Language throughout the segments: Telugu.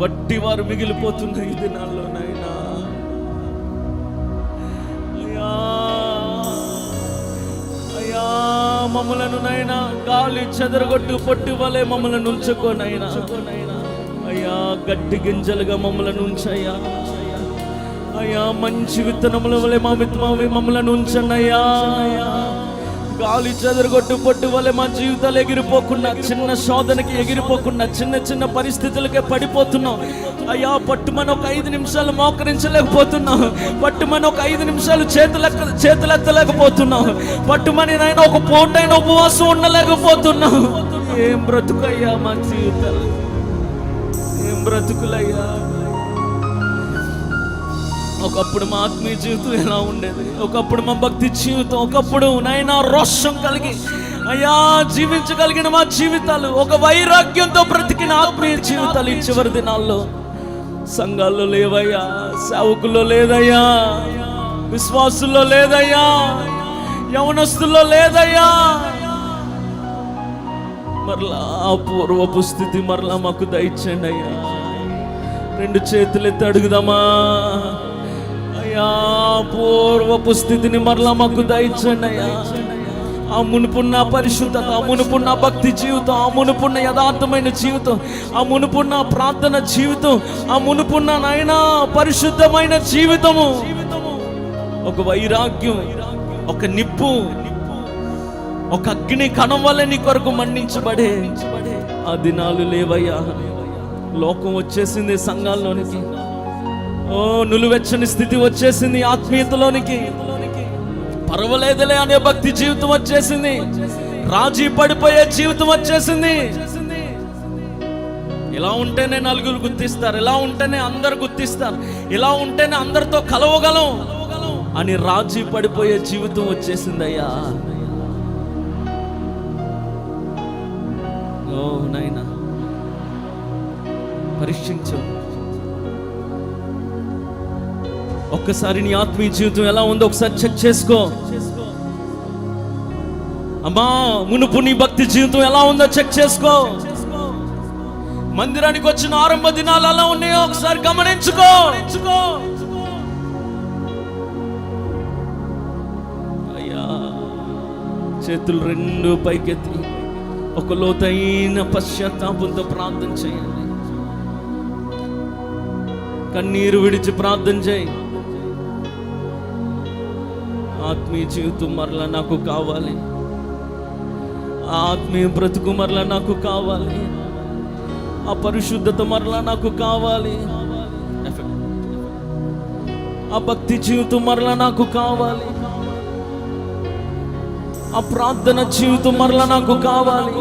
వట్టి వారు మిగిలిపోతున్న ఈ దినాల్లోనైనా అయ్యా అయ్యా మమ్మలను నైనా గాలి చెదరగొట్టు పొట్టి వలె మమ్మల్ని ఉంచుకోనైనా అయ్యా గట్టి గింజలుగా మమ్మల్ని ఉంచయ్యా. అయ్యా మంచి విత్తనముల వలె మా విత్తమవి మమ్మల్ని ఉంచండి అయ్యా. గాలి చెదరగొట్టు పొట్టు వల్ల మా జీవితాలు ఎగిరిపోకుండా చిన్న శోధనకి ఎగిరిపోకుండా చిన్న చిన్న పరిస్థితులకే పడిపోతున్నాం. అయ్యా పట్టుమని ఒక ఐదు నిమిషాలు మోకరించలేకపోతున్నాం. పట్టుమని ఒక ఐదు నిమిషాలు చేతులెక్క చేతులెత్తలేకపోతున్నాం. పట్టుమని నైనా ఒక పూటైన ఉపవాసం ఉండలేకపోతున్నాం. ఏం బ్రతుకయ్యా మా జీవితాలు? ఏం బ్రతుకులయ్యా? ఒకప్పుడు మా ఆత్మీయ జీవితం ఎలా ఉండేది? ఒకప్పుడు మా భక్తి జీవితం ఒకప్పుడు నైనా రోషం కలిగి అయ్యా జీవించగలిగిన మా జీవితాలు ఒక వైరాగ్యంతో బ్రతికిన ఆత్మీయ జీవితాలు ఈ చివరి దినాల్లో. సంఘాల్లో లేవయ్యా సేవకుల్లో లేదయ్యా విశ్వాసుల్లో లేదయ్యా యవనస్తుల్లో లేదయ్యా. మరలా పూర్వపు స్థితి మరలా మాకు దయచండి అయ్యా. రెండు చేతులు ఎత్తి అడుగుదామా? అయ్యా పూర్వపు స్థితిని మరలా మాకు దయచండి అయ్యా. ఆ మునుపున్న పరిశుద్ధత ఆ మునుపున్న భక్తి జీవితం ఆ మునుపున్న యథార్థమైన జీవితం ఆ మునుపున్న ప్రార్థన జీవితం ఆ మునుపున్న నాయన పరిశుద్ధమైన జీవితము. ఒక వైరాగ్యం ఒక నిప్పు ఒక అగ్ని కణం వల్ల నీ కొరకు మండించబడే ఆ దినాలు లేవయ్యా. లోకం వచ్చేసింది సంఘాల్లోనికి. ఓ నులువెచ్చని స్థితి వచ్చేసింది ఆత్మీయతలోనికి. పర్వాలేదులే అనే భక్తి జీవితం వచ్చేసింది. రాజీ పడిపోయే జీవితం వచ్చేసింది. ఇలా ఉంటేనే నలుగురు గుర్తిస్తారు ఇలా ఉంటేనే అందరు గుర్తిస్తారు ఇలా ఉంటేనే అందరితో కలవగలం అని రాజీ పడిపోయే జీవితం వచ్చేసింది అయ్యా. ఓ నైనా పరీక్షించు. ఒక్కసారి నీ ఆత్మీయ జీవితం ఎలా ఉందో ఒకసారి చెక్ చేసుకో. అమ్మా మునుపు నీ భక్తి జీవితం ఎలా ఉందో చెక్ చేసుకో. మందిరానికి వచ్చిన ఆరంభ దినాలు ఎలా ఉన్నాయో ఒకసారి గమనించుకో. అయ్యా చేతులు రెండు పైకెత్తి ఒక లోతైన పశ్చాత్తాపంతో ప్రార్థన చేయండి. కన్నీరు విడిచి ప్రార్థన చేయి. ఆత్మీయ జీవితం మరలా నాకు కావాలి. ఆ ఆత్మీయ బ్రతుకు మరలా నాకు కావాలి. ఆ పరిశుద్ధత మరలా నాకు కావాలి. ఆ భక్తి జీవితం మరలా నాకు కావాలి. ఆ ప్రార్థన జీవితం మరలా నాకు కావాలి.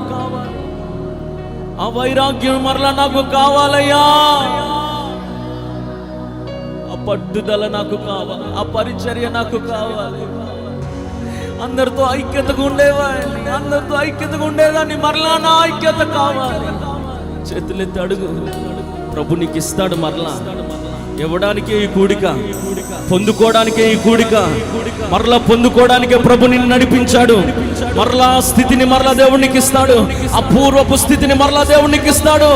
ఆ వైరాగ్యం మరలా నాకు కావాలయ్యా. పట్టుదల నాకు కావాలి. ఆ పరిచర్య నాకు కావాలి. అందరితో ఐక్యతగా ఉండేవాడిని. అందరితో ఐక్యతగా ఉండేదాన్ని. మరలా నా ఐక్యత కావాలి. చేతులెత్తి అడుగు. ప్రభు నీకు ఇస్తాడు మరలా. ఇవ్వడానికే ఈ కూడిక. పొందుకోవడానికే ఈ కూడిక. మరలా పొందుకోవడానికే ప్రభు నిన్ను నడిపించాడు. మరలా స్థితిని మరలా దేవునికి ఇస్తాడు. అపూర్వపు స్థితిని మరలా దేవునికి ఇస్తాడు.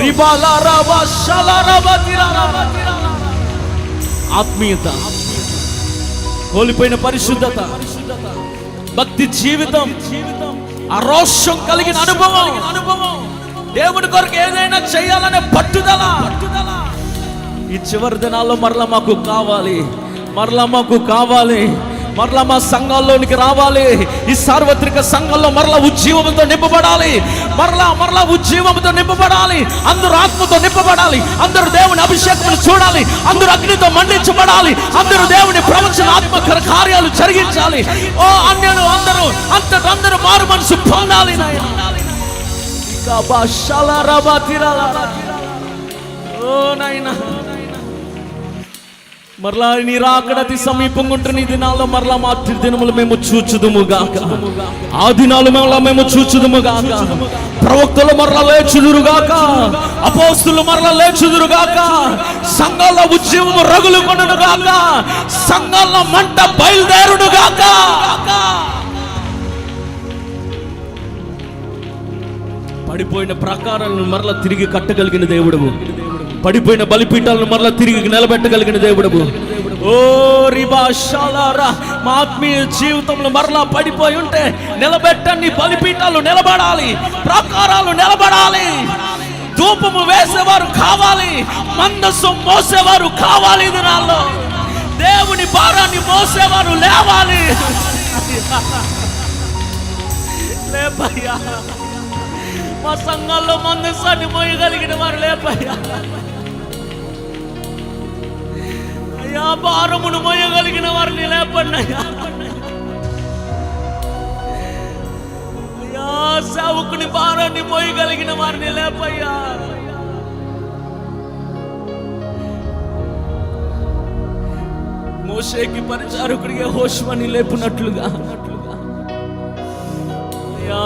రిబాలా రాబా షాలా రాబా ఆత్మీయత కోల్పోయిన పరిశుద్ధత భక్తి జీవితం అరోషం కలిగిన అనుభవం. అనుభవం దేవుడి కొరకు ఏదైనా చేయాలనే పట్టుదల. ఈ చివరి దినాల్లో మరలా మాకు కావాలి మరలా మాకు కావాలి. మరలా మా సంఘాల్లోనికి రావాలి. ఈ సార్వత్రిక సంఘంలో మరలా ఉజ్జీవంతో నింపబడాలి. మరలా మరలా ఉజ్జీవంతో నింపబడాలి. అందరూ ఆత్మతో నింపబడాలి. అందరూ దేవుని అభిషేకం చూడాలి. అందరూ అగ్నితో మండించబడాలి. అందరూ దేవుని ప్రవచన ఆత్మకర కార్యాలు జరిగించాలి. ఓ అన్యులు అందరూ అంతటందరూ మారు మనసు పొందాలి నాయనా. ఓ నాయనా. మరలా నీ రాకడ అతి సమీపంగా ఉంటున్న ఈ దినాల్లో మరలా మా దినములు మేము చూచుదుము గాక. ఆ దినాలు మరలా మేము చూచుదుము గాక. ప్రవక్తలు మరలా లేచుదురుగాక అపోస్తులు మరలా లేచుదురుగాక సంఘాల ఉద్యమం ఉద్యమము రగులు కొనుగాక సంఘాల మంట బయలుదేరుడు గాక. పడిపోయిన ప్రకారాలను మరలా తిరిగి కట్టగలిగిన దేవుడు పడిపోయిన బలిపీఠాలను మరలా తిరిగి నిలబెట్టగలిగిన దేవుడు ఓ రిబా మా ఆత్మీయ జీవితంలో మరలా పడిపోయి ఉంటే నిలబెట్టండి బలిపీఠాలు నిలబడాలి ప్రాకారాలు నిలబడాలి ధూపము వేసేవారు కావాలి మందస్సు మోసేవారు కావాలి దినాల్లో. దేవుని భారాన్ని మోసేవారు లేవాలి. లేపయ్యా. మా సంఘాల్లో మందస్సాన్ని మోయగలిగిన వారు లేపయ్యా. అయ్యా భారమును మోయగలిగిన వారిని లేపండి అయ్యా. అయ్యా సేవకుని భారాన్ని మోయగలిగిన వారిని లేపయ్యా. మోషేకి పరిచారకుడిగా హోష్మని లేపునట్లుగా. అయ్యా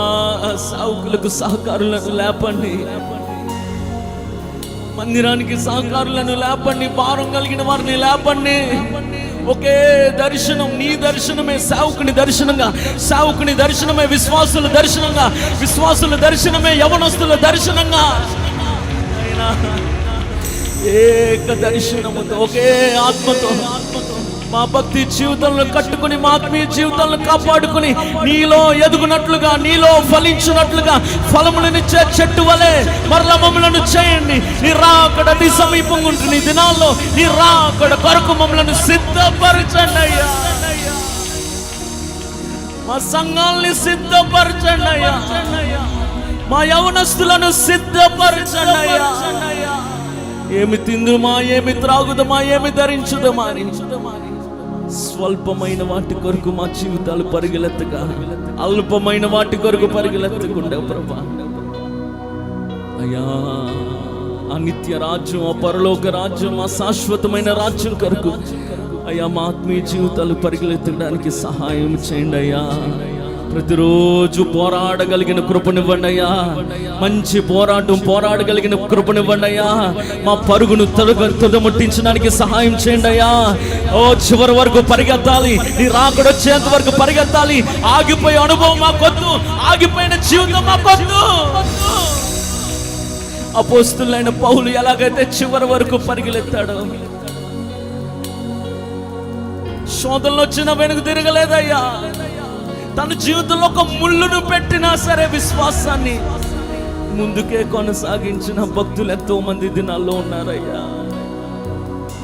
సావుకులకు సహకారులను లేపండి. మందిరానికి సహకారులను లేపండి భారం కలిగిన వారిని లేపండి. ఒకే దర్శనం నీ దర్శనమే సావుకుని దర్శనంగా సావుకుని దర్శనమే విశ్వాసుల దర్శనంగా విశ్వాసుల దర్శనమే యవనస్తుల దర్శనంగా. ఏక దర్శనముతో ఒకే ఆత్మతో మా భక్తి జీవితంలో కట్టుకుని మా ఆత్మీయ జీవితాలను కాపాడుకుని నీలో ఎదుగునట్లుగా నీలో ఫలించినట్లుగా ఫలములనిచ్చే చెట్టు వలె మరల మమ్మలను చేయండి. నీ రాకడ నీ సమీపంగా ఉంటుంది ఈ దినాల్లో నీ రాకడ కొరకు మమ్మలను సిద్ధపరచండి అయ్యా. మా సంఘాల్ని సిద్ధపరచండి అయ్యా. మా యవనస్తులను సిద్ధపరచండి అయ్యా. ఏమి తిందుమా ఏమి త్రాగుదమా ఏమి ధరించుదమా అని. స్వల్పమైన వాటి కొరకు మా జీవితాలు పరిగెలెత్తగా. అల్పమైన వాటి కొరకు పరిగెలెత్తకుండా ప్రభా. అయ్యా ఆ నిత్య రాజ్యం ఆ పరలోక రాజ్యం ఆ శాశ్వతమైన రాజ్యం కొరకు. అయ్యా మా ఆత్మీయ జీవితాలు పరిగెలెత్తడానికి సహాయం చేయండి అయ్యా. ప్రతిరోజు పోరాడగలిగిన కృపనివ్వండి అయ్యా మంచి పోరాటం పోరాడగలిగిన కృపనివ్వండి అయ్యా మా పరుగును తొలగ తుదముట్టించడానికి సహాయం చేయండి అయ్యా ఓ చివరి వరకు పరిగెత్తాలి. నీ రాకడొచ్చేంత వరకు పరిగెత్తాలి. ఆగిపోయే అనుభవం మాకొద్దు. ఆగిపోయిన జీవితం మాకొద్దు. అపోస్తులైన పౌలు ఎలాగైతే చివరి వరకు పరిగెలెత్తాడో శోధనలు వచ్చిన వెనుక తిరగలేదయ్యా. తన జీవితంలో ఒక ముళ్ళును పెట్టినా సరే విశ్వాసాన్ని ముందుకే కొనసాగించిన భక్తులు ఎంతో మంది దినాల్లో ఉన్నారయ్యా.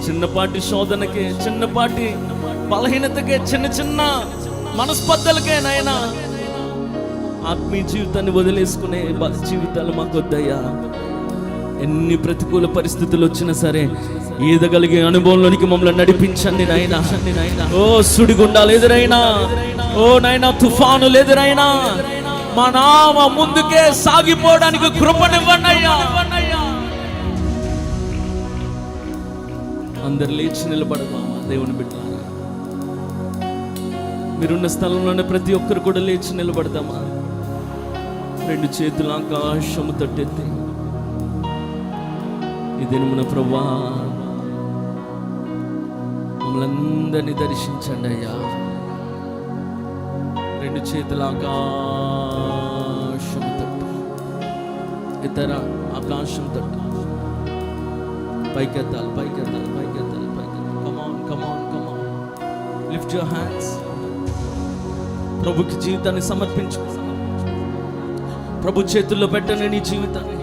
చిన్నపాటి శోధనకే చిన్నపాటి బలహీనతకే చిన్న చిన్న మనస్పద్ధలకే నాయనా ఆత్మీయ జీవితాన్ని వదిలేసుకునే జీవితాలు మాకు వద్దయ్యా ఎన్ని ప్రతికూల పరిస్థితులు వచ్చినా సరే ఈదగలిగే అనుభవంలోనికి మమ్మల్ని నడిపించండి నాయన. ఓ సుడిగుండాలు ఎదురైనా. ఓ నాయన తుఫానులు ఎదురైనా. మా నామ ముందుకే సాగిపోవడానికి కృపనివ్వండి అయ్యా. అందరు లేచి నిలబడదామా దేవుని బిడ్డారా? మీరున్న స్థలంలోనే ప్రతి ఒక్కరు కూడా లేచి నిలబడదామా? రెండు చేతులు ఆకాశము తట్టెత్తి ఈ దినమున ప్రభా మమ్మల్ని అందరినీ దర్శించండి అయ్యా. రెండు చేతుల ఆకాశం తట్టు ఇతర ఆకాశం తట్టు. పైకెత్తాలి పైకెత్తాలి పైకెత్తాలి పైకెత్తాలి. Come on come on come on lift your hands ప్రభుకి జీవితాన్ని సమర్పించు. ప్రభు చేతుల్లో పెట్టండి నీ జీవితాన్ని.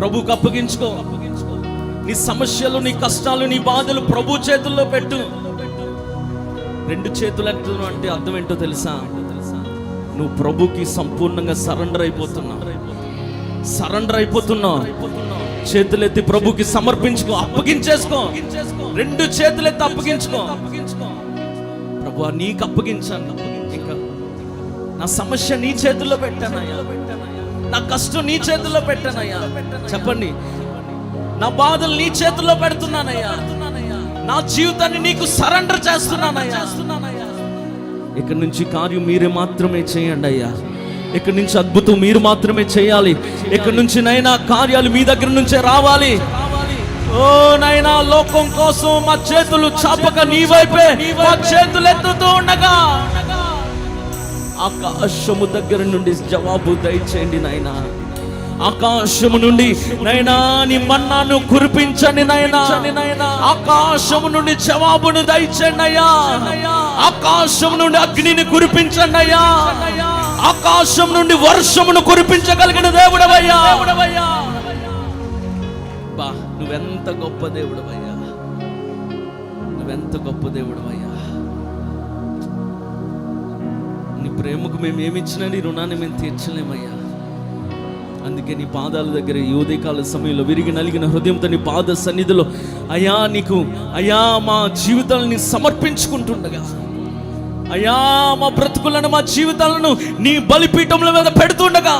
ప్రభుకు అప్పగించుకో నీ సమస్యలు నీ కష్టాలు నీ బాధలు ప్రభు చేతుల్లో పెట్టు. రెండు చేతులు అంటే అర్థం ఏంటో తెలుసా? నువ్వు ప్రభుకి సంపూర్ణంగా సరెండర్ అయిపోతున్నావు. సరెండర్ అయిపోతున్నావు. చేతులెత్తి ప్రభుకి సమర్పించుకో అప్పగించేసుకో. రెండు చేతులెత్తి అప్పగించుకో. ప్రభు నీకు అప్పగించాను. ఇంకా నా సమస్య నీ చేతుల్లో పెట్టాను నా కష్టం నీ చేతుల్లో పెట్టానయ్యా. చెప్పండి. నా బాధలు నీ చేతుల్లో పెడుతున్నానయ్యా. నా జీవితాన్ని నీకు సరెండర్ చేస్తున్నానయ్యా. ఇక్కడి నుంచి కార్యం మీరే మాత్రమే చేయండి అయ్యా. ఇక్కడి నుంచి అద్భుతం మీరు మాత్రమే చేయాలి. ఇక్కడి నుంచి నైనా కార్యాలు మీ దగ్గర నుంచే రావాలి. ఓ నైనా లోకం కోసం మా చేతులు చాపక నీ వైపే. మా చేతులు ఎత్తుతూ ఉండగా ఆకాశము దగ్గర నుండి జవాబు దయచేయండి నాయనా. ఆకాశము నుండి నైనా నీ మన్నాను కురిపించండి నైనా ఆకాశము నుండి జవాబును దయచండి అయ్యా. ఆకాశం నుండి అగ్నిని కురిపించండి అయ్యా. ఆకాశం నుండి వర్షమును కురిపించగలిగిన దేవుడవయ్యా. బా నువ్వెంత గొప్ప దేవుడవయ్యా. నువ్వెంత గొప్ప దేవుడవయ్యా. ప్రేమకు మేము ఏమిచ్చినా నీ రుణాన్ని మేము తీర్చలేమయ్యా. అందుకే నీ పాదాల దగ్గర ఈ ఉదయకాల సమయంలో విరిగి నలిగిన హృదయంతో నీ పాద సన్నిధిలో అయా నీకు అయా మా జీవితాలని సమర్పించుకుంటుండగా. అయా మా బ్రతుకులను మా జీవితాలను నీ బలిపీఠముల మీద పెడుతుండగా.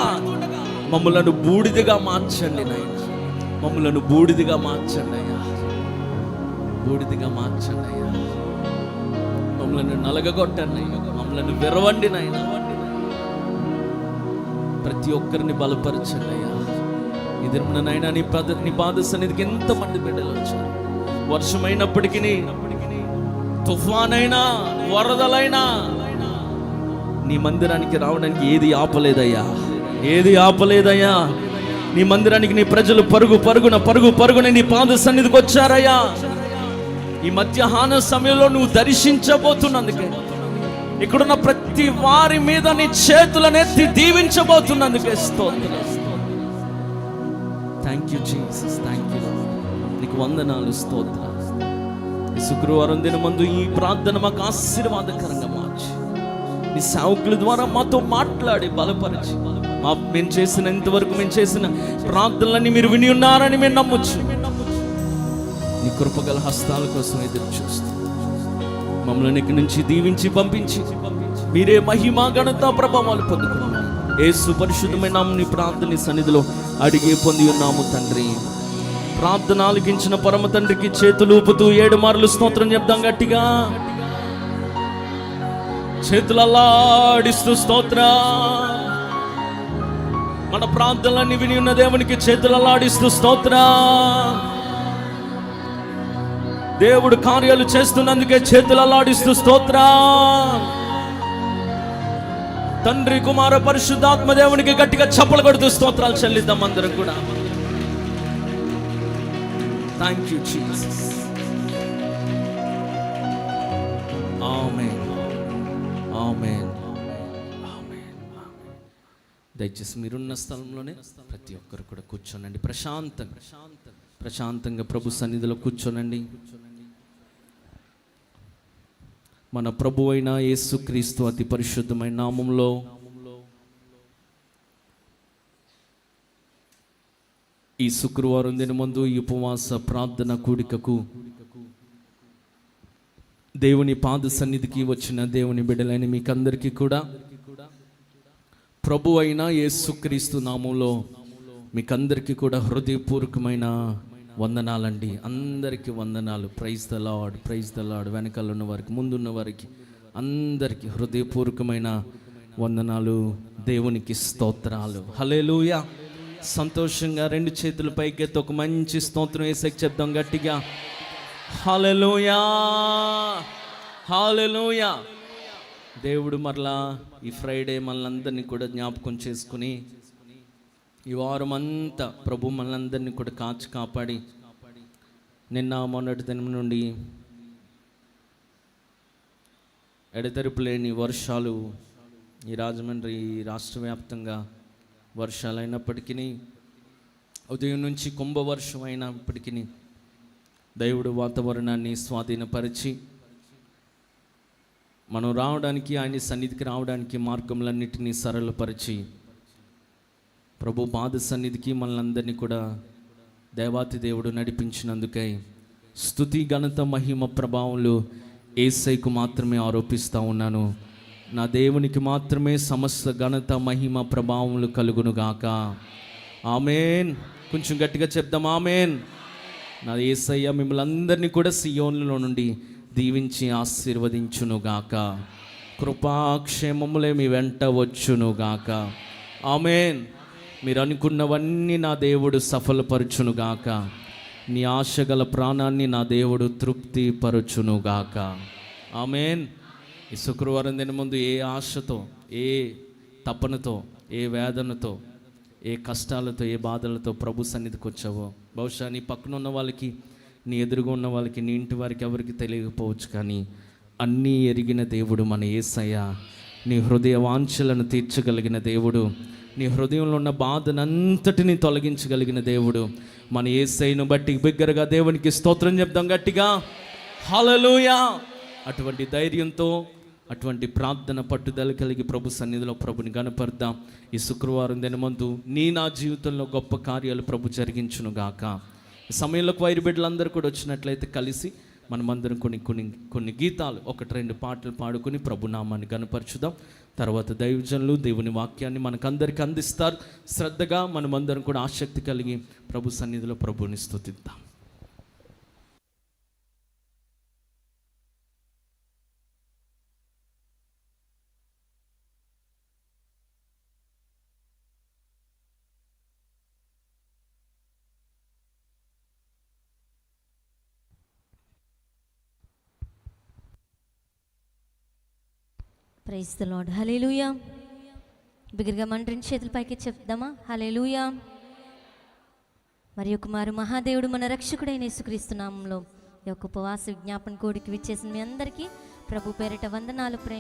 మమ్మలను బూడిదగా మార్చండి నాయన. మమ్మలను బూడిదిగా మార్చండి అయ్యా. బూడిదిగా మార్చండి అయ్యా. మమ్మల్ని నలగగొట్టండి మమ్మల్ని విరవండి నాయన ప్రతి ఒక్కరిని బలపరచండి అయ్యా ఇది నాయన నీ పద నీ పాద సన్నిధికి ఎంతమంది బిడ్డలు వచ్చారు? వర్షమైనప్పటికీ తుఫానైనా వరదలైనా నీ మందిరానికి రావడానికి ఏది ఆపలేదయ్యా? ఏది ఆపలేదయ్యా? నీ మందిరానికి నీ ప్రజలు పరుగు పరుగున పరుగు పరుగున నీ పాద సన్నిధికి వచ్చారయ్యా. ఈ మధ్యాహ్న సమయంలో నువ్వు దర్శించబోతున్నందుకే. ఇక్కడున్న ప్రతి వారి మీద నీ చేతులనెత్తి దీవించబోతున్నందుకే స్తోత్రం. Thank you Jesus thank you నీకు వందనాలు స్తోత్ర శుక్రవారం దినమందు ఈ ప్రార్థన మాకు ఆశీర్వాదకరంగా మార్చి. నీ సేవకుల ద్వారా మాతో మాట్లాడి బలపరిచి. మా మేము చేసిన ఇంతవరకు మేము చేసిన ప్రార్థనలన్నీ మీరు విని ఉన్నారని మేము నమ్మొచ్చు నీ కృపగల హస్తాల కోసం ఎదురు చూస్తూ. మమ్మల్ని ఇక్కడి నుంచి దీవించి పంపించి. మీరే మహిమా ఘనత ప్రభావాలు పొందుకున్నాము ఏ సుపరిశుద్ధమైన నీ ప్రార్థన సన్నిధిలో అడిగి పొంది ఉన్నాము తండ్రి. ప్రార్థన ఆలకించిన పరమ తండ్రికి చేతులు ఊపుతూ ఏడు మార్లు స్తోత్రం చెప్దాం గట్టిగా. చేతులల్లాడిస్తూ స్తోత్ర. మన ప్రార్థనలన్నీ విని ఉన్న దేవునికి చేతులల్లాడిస్తూ స్తోత్ర. దేవుడు కార్యాలు చేస్తున్నందుకే చేతులల్లాడిస్తూ స్తోత్ర. తండ్రి కుమార పరిశుద్ధాత్మ దేవునికి గట్టిగా చప్పలు కొడుతూ స్తోత్రాలు చెల్లిద్దాం అందరం కూడా. Thank you Jesus amen amen దయచేసి మీరున్న స్థలంలోనే ప్రతి ఒక్కరు కూడా కూర్చోనండి. ప్రశాంతంగా ప్రశాంతంగా ప్రశాంతంగా ప్రభు సన్నిధిలో కూర్చోనండి. మన ప్రభు అయిన యేసుక్రీస్తు అతి పరిశుద్ధమైన నామంలో. ఈ శుక్రవారం దినమందు ఈ ఉపవాస ప్రార్థన కూడికకు దేవుని పాద సన్నిధికి వచ్చిన దేవుని బిడ్డలైన మీకందరికీ కూడా ప్రభు అయిన యేసుక్రీస్తు నామంలో మీకందరికీ కూడా హృదయపూర్వకమైన వందనాలండి. అందరికీ వందనాలు. Praise the Lord praise the Lord వెనకాల ఉన్న వారికి ముందున్న వారికి అందరికీ హృదయపూర్వకమైన వందనాలు. దేవునికి స్తోత్రాలు. హలేలుయ సంతోషంగా రెండు చేతులు పైకెత్తి ఒక మంచి స్తోత్రం వేసేకి చెప్దాం గట్టిగా. హల్లెలూయా హల్లెలూయా దేవుడు మరలా ఈ ఫ్రైడే మనందరినీ కూడా జ్ఞాపకం చేసుకుని ఈ వారం అంతా ప్రభు మనందరినీ కూడా కాచి కాపాడి నిన్న మొన్నటి దినం నుండి ఎడతెరుపు లేని వర్షాలు ఈ రాజమండ్రి రాష్ట్ర వ్యాప్తంగా వర్షాలు అయినప్పటికీ ఉదయం నుంచి కుంభవర్షం అయినప్పటికీ దేవుడు వాతావరణాన్ని స్వాధీనపరిచి మనం రావడానికి ఆయన సన్నిధికి రావడానికి మార్గములన్నిటినీ సరళపరిచి ప్రభు పాద సన్నిధికి మనలందరినీ కూడా దేవాతి దేవుడు నడిపించినందుకై స్థుతి ఘనత మహిమ ప్రభావంలో ఏసైకు మాత్రమే ఆరోపిస్తూ ఉన్నాను. నా దేవునికి మాత్రమే సమస్త ఘనత మహిమ ప్రభావములు కలుగును గాక. ఆమెన్. కొంచెం గట్టిగా చెప్దాం ఆమెన్. నా ఏసయ్య మిమ్మల్ని అందరినీ కూడా సియోన్లో నుండి దీవించి ఆశీర్వదించును గాక. కృపాక్షేమములే మీ వెంట వచ్చును గాక. ఆమెన్. మీరు అనుకున్నవన్నీ నా దేవుడు సఫలపరచునుగాక. గాక నీ ఆశగల ప్రాణాన్ని నా దేవుడు తృప్తిపరచునుగాక. ఆమెన్. ఈ శుక్రవారం దిన ముందు ఏ ఆశతో ఏ తపనతో ఏ వేదనతో ఏ కష్టాలతో ఏ బాధలతో ప్రభు సన్నిధికి వచ్చావో బహుశా నీ పక్కన ఉన్న వాళ్ళకి నీ ఎదురుగా ఉన్న వాళ్ళకి నీ ఇంటి వారికి ఎవరికి తెలియకపోవచ్చు కానీ అన్నీ ఎరిగిన దేవుడు మన యేసయ్య నీ హృదయ వాంఛలను తీర్చగలిగిన దేవుడు నీ హృదయంలో ఉన్న బాధనంతటిని తొలగించగలిగిన దేవుడు. మన ఏసైను బట్టి బిగ్గరగా దేవునికి స్తోత్రం చెప్దాం గట్టిగా. హలలుయా అటువంటి ధైర్యంతో అటువంటి ప్రార్థన పట్టుదల కలిగి ప్రభు సన్నిధిలో ప్రభుని కనపడదాం ఈ శుక్రవారం దినమందు నీ నా జీవితంలో గొప్ప కార్యాలు ప్రభు జరిగించును గాక. ఈ వైరు బిడ్డలందరూ కూడా వచ్చినట్లయితే కలిసి మనమందరం కొన్ని కొన్ని కొన్ని గీతాలు ఒకటి రెండు పాటలు పాడుకొని ప్రభు నామాన్ని కనపరచుదాం తర్వాత దైవజనులు దేవుని వాక్యాన్ని మనకందరికీ అందిస్తారు. శ్రద్ధగా మనమందరం కూడా ఆసక్తి కలిగి ప్రభు సన్నిధిలో ప్రభుని స్థుతిద్దాం. ప్రైజ్ ద లార్డ్ హలేలుయా బిగ్గరగా మన రెండు చేతుల పైకి చెప్దామా? హలేలుయా మరి కుమారు మహాదేవుడు మన రక్షకుడైన యేసుక్రీస్తునామంలో ఈ యొక్క ఉపవాస విజ్ఞాపన కోడికి విచ్చేసిన మీ అందరికీ ప్రభు పేరిట వందనాలు ప్రేమ